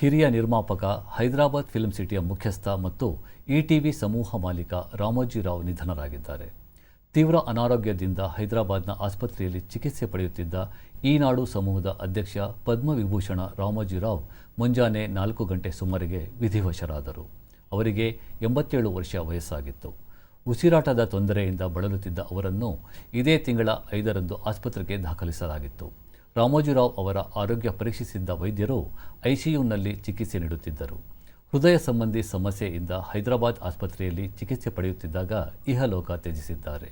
ಹಿರಿಯ ನಿರ್ಮಾಪಕ, ಹೈದರಾಬಾದ್ ಫಿಲ್ಮ್ ಸಿಟಿಯ ಮುಖ್ಯಸ್ಥ ಮತ್ತು ಇಟಿವಿ ಸಮೂಹ ಮಾಲೀಕ ರಾಮೋಜಿರಾವ್ ನಿಧನರಾಗಿದ್ದಾರೆ. ತೀವ್ರ ಅನಾರೋಗ್ಯದಿಂದ ಹೈದರಾಬಾದ್ನ ಆಸ್ಪತ್ರೆಯಲ್ಲಿ ಚಿಕಿತ್ಸೆ ಪಡೆಯುತ್ತಿದ್ದ ಈನಾಡು ಸಮೂಹದ ಅಧ್ಯಕ್ಷ ಪದ್ಮವಿಭೂಷಣ ರಾಮೋಜಿರಾವ್ ಮುಂಜಾನೆ ನಾಲ್ಕು ಗಂಟೆ ಸುಮಾರಿಗೆ ವಿಧಿವಶರಾದರು. ಅವರಿಗೆ ಎಂಬತ್ತೇಳು ವರ್ಷ ವಯಸ್ಸಾಗಿತ್ತು. ಉಸಿರಾಟದ ತೊಂದರೆಯಿಂದ ಬಳಲುತ್ತಿದ್ದ ಅವರನ್ನು ಇದೇ ತಿಂಗಳ ಐದರಂದು ಆಸ್ಪತ್ರೆಗೆ ದಾಖಲಿಸಲಾಗಿತ್ತು. ರಾಮೋಜಿರಾವ್ ಅವರ ಆರೋಗ್ಯ ಪರೀಕ್ಷಿಸಿದ್ದ ವೈದ್ಯರು ಐಸಿಯುನಲ್ಲಿ ಚಿಕಿತ್ಸೆ ನೀಡುತ್ತಿದ್ದರು. ಹೃದಯ ಸಂಬಂಧಿ ಸಮಸ್ಯೆಯಿಂದ ಹೈದರಾಬಾದ್ ಆಸ್ಪತ್ರೆಯಲ್ಲಿ ಚಿಕಿತ್ಸೆ ಪಡೆಯುತ್ತಿದ್ದಾಗ ಇಹಲೋಕ ತ್ಯಜಿಸಿದ್ದಾರೆ.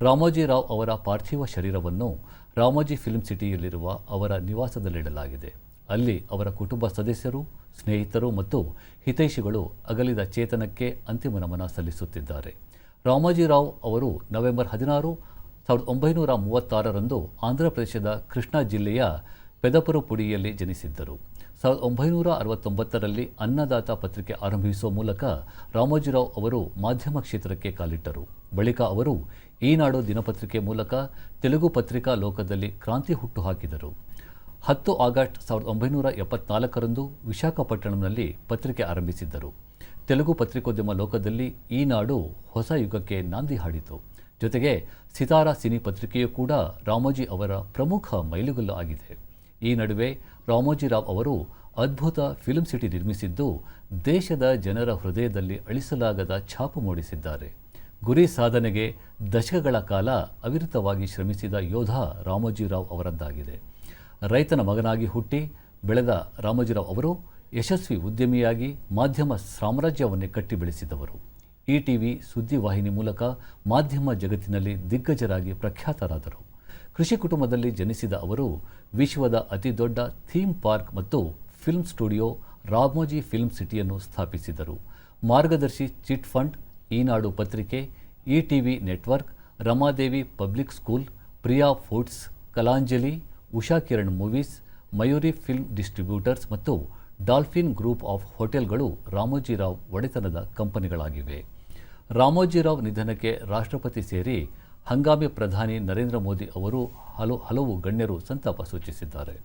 ರಾಮೋಜಿರಾವ್ ಅವರ ಪಾರ್ಥಿವ ಶರೀರವನ್ನು ರಾಮೋಜಿ ಫಿಲ್ಮ್ ಸಿಟಿಯಲ್ಲಿರುವ ಅವರ ನಿವಾಸದಲ್ಲಿಡಲಾಗಿದೆ. ಅಲ್ಲಿ ಅವರ ಕುಟುಂಬ ಸದಸ್ಯರು, ಸ್ನೇಹಿತರು ಮತ್ತು ಹಿತೈಷಿಗಳು ಅಗಲಿದ ಚೇತನಕ್ಕೆ ಅಂತಿಮ ನಮನ ಸಲ್ಲಿಸುತ್ತಿದ್ದಾರೆ. ರಾಮೋಜಿರಾವ್ ಅವರು ನವೆಂಬರ್ ಹದಿನಾರು ಸಾವಿರದ ಒಂಬೈನೂರ ಮೂವತ್ತಾರರಂದು ಆಂಧ್ರಪ್ರದೇಶದ ಕೃಷ್ಣಾ ಜಿಲ್ಲೆಯ ಪೆದಪುರಪುಡಿಯಲ್ಲಿ ಜನಿಸಿದ್ದರು. ಸಾವಿರದ ಒಂಬೈನೂರ ಅರವತ್ತೊಂಬತ್ತರಲ್ಲಿ ಅನ್ನದಾತ ಪತ್ರಿಕೆ ಆರಂಭಿಸುವ ಮೂಲಕ ರಾಮೋಜಿರಾವ್ ಅವರು ಮಾಧ್ಯಮ ಕ್ಷೇತ್ರಕ್ಕೆ ಕಾಲಿಟ್ಟರು. ಬಳಿಕ ಅವರು ಈನಾಡು ದಿನಪತ್ರಿಕೆ ಮೂಲಕ ತೆಲುಗು ಪತ್ರಿಕಾ ಲೋಕದಲ್ಲಿ ಕ್ರಾಂತಿ ಹುಟ್ಟುಹಾಕಿದರು. ಹತ್ತು ಆಗಸ್ಟ್ ಸಾವಿರದ ಒಂಬೈನೂರ ಎಪ್ಪತ್ನಾಲ್ಕರಂದು ವಿಶಾಖಪಟ್ಟಣಂನಲ್ಲಿ ಪತ್ರಿಕೆ ಆರಂಭಿಸಿದ್ದರು. ತೆಲುಗು ಪತ್ರಿಕೋದ್ಯಮ ಲೋಕದಲ್ಲಿ ಈ ನಾಡು ಹೊಸ ಯುಗಕ್ಕೆ ನಾಂದಿ ಹಾಡಿತು. ಜೊತೆಗೆ ಸಿತಾರಾ ಸಿನಿ ಪತ್ರಿಕೆಯೂ ಕೂಡ ರಾಮೋಜಿ ಅವರ ಪ್ರಮುಖ ಮೈಲುಗಲ್ಲು ಆಗಿದೆ. ಈ ನಡುವೆ ರಾಮೋಜಿರಾವ್ ಅವರು ಅದ್ಭುತ ಫಿಲ್ಮ್ ಸಿಟಿ ನಿರ್ಮಿಸಿದ್ದು ದೇಶದ ಜನರ ಹೃದಯದಲ್ಲಿ ಅಳಿಸಲಾಗದ ಛಾಪು ಮೂಡಿಸಿದ್ದಾರೆ. ಗುರಿ ಸಾಧನೆಗೆ ದಶಕಗಳ ಕಾಲ ಅವಿರತವಾಗಿ ಶ್ರಮಿಸಿದ ಯೋಧ ರಾಮೋಜಿರಾವ್ ಅವರದ್ದಾಗಿದೆ. ರೈತನ ಮಗನಾಗಿ ಹುಟ್ಟಿ ಬೆಳೆದ ರಾಮೋಜಿರಾವ್ ಅವರು ಯಶಸ್ವಿ ಉದ್ಯಮಿಯಾಗಿ ಮಾಧ್ಯಮ ಸಾಮ್ರಾಜ್ಯವನ್ನೇ ಕಟ್ಟಿ ಬೆಳೆಸಿದವರು ಈ ಟಿವಿ ಸುದ್ದಿವಾಹಿನಿ ಮೂಲಕ ಮಾಧ್ಯಮ ಜಗತ್ತಿನಲ್ಲಿ ದಿಗ್ಗಜರಾಗಿ ಪ್ರಖ್ಯಾತರಾದರು. ಕೃಷಿ ಕುಟುಂಬದಲ್ಲಿ ಜನಿಸಿದ ಅವರು ವಿಶ್ವದ ಅತಿದೊಡ್ಡ ಥೀಮ್ ಪಾರ್ಕ್ ಮತ್ತು ಫಿಲ್ಮ್ ಸ್ಟುಡಿಯೋ ರಾಮೋಜಿ ಫಿಲ್ಮ್ ಸಿಟಿಯನ್ನು ಸ್ಥಾಪಿಸಿದರು. ಮಾರ್ಗದರ್ಶಿ ಚಿಟ್ ಫಂಡ್, ಈನಾಡು ಪತ್ರಿಕೆ E TV network, Ramadevi public school, Priya foods, Kalanjali, Usha Kiran movies, Mayuri film distributors ಮತ್ತು ಡಾಲ್ಫಿನ್ ಗ್ರೂಪ್ ಆಫ್ ಹೋಟೆಲ್ಗಳು ರಾಮೋಜಿರಾವ್ ಒಡೆತನದ ಕಂಪನಿಗಳಾಗಿವೆ. ರಾಮೋಜಿರಾವ್ ನಿಧನಕ್ಕೆ ರಾಷ್ಟ್ರಪತಿ ಸೇರಿ ಹಂಗಾಮಿ ಪ್ರಧಾನಿ ನರೇಂದ್ರ ಮೋದಿ ಅವರು ಹಲವು ಹಲವು ಗಣ್ಯರು ಸಂತಾಪ ಸೂಚಿಸಿದ್ದಾರೆ.